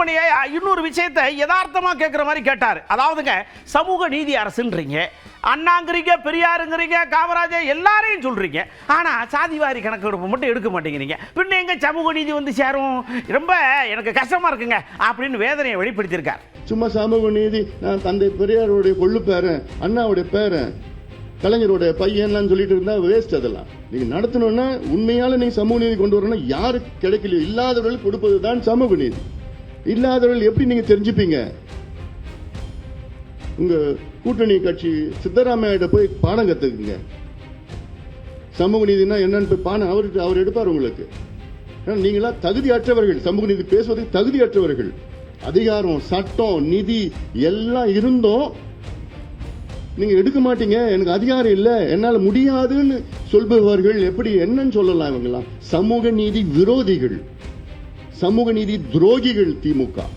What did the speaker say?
தங்கமணியை இன்னொரு விஷயத்தை யதார்த்தமாக கேட்குற மாதிரி கேட்டார். அதாவதுங்க சமூக நீதி அரசுன்றீங்க. அண்ணாங்கிறீங்க பெரியாருங்கிறீங்க காமராஜர் எல்லாரையும் சொல்கிறீங்க ஆனால் சாதிவாரி கணக்கெடுப்பு மட்டும் எடுக்க மாட்டேங்கிறீங்க. பின்ன எங்கே சமூக நீதி வந்து சேரும்? ரொம்ப எனக்கு கஷ்டமா இருக்குங்க அப்படின்னு வேதனையை வெளிப்படுத்தியிருக்கார். சும்மா சமூக நீதி நான் தந்தை பெரியாருடைய கொள்ளு பேரன் அண்ணாவுடைய பேரன் கலைஞருடைய பையன்லாம் சொல்லிட்டு இருந்தா வேஸ்ட் அதெல்லாம். நீங்க நடத்தணும்னா உண்மையால நீங்க சமூக நீதி கொண்டு வரணும் யாருக்கு கிடைக்கலையோ இல்லாதவர்கள் கொடுப்பது தான் சமூக நீதி. இல்லாதவர்கள் எப்படி நீங்க தெரிஞ்சுப்பீங்க? உங்க கூட்டணி கட்சி சித்தராமையிட்ட போய் பாடம் கத்துக்குங்க. சமூக நீதினா என்னன்னு போய் பாடம் அவருக்கு அவர் எடுப்பார் உங்களுக்கு. ஏன்னா தகுதி தகுதியற்றவர்கள். சமூக நீதி பேசுவதற்கு தகுதியற்றவர்கள். அதிகாரம் சட்டம் நிதி எல்லாம் இருந்தும் நீங்க எடுக்க மாட்டீங்க. எனக்கு அதிகாரம் இல்லை. என்னால் முடியாதுன்னு சொல்பவர்கள் எப்படி என்னன்னு சொல்லலாம் இவங்கெல்லாம். சமூக நீதி விரோதிகள். சமூக நீதி துரோகிகள் திமுக.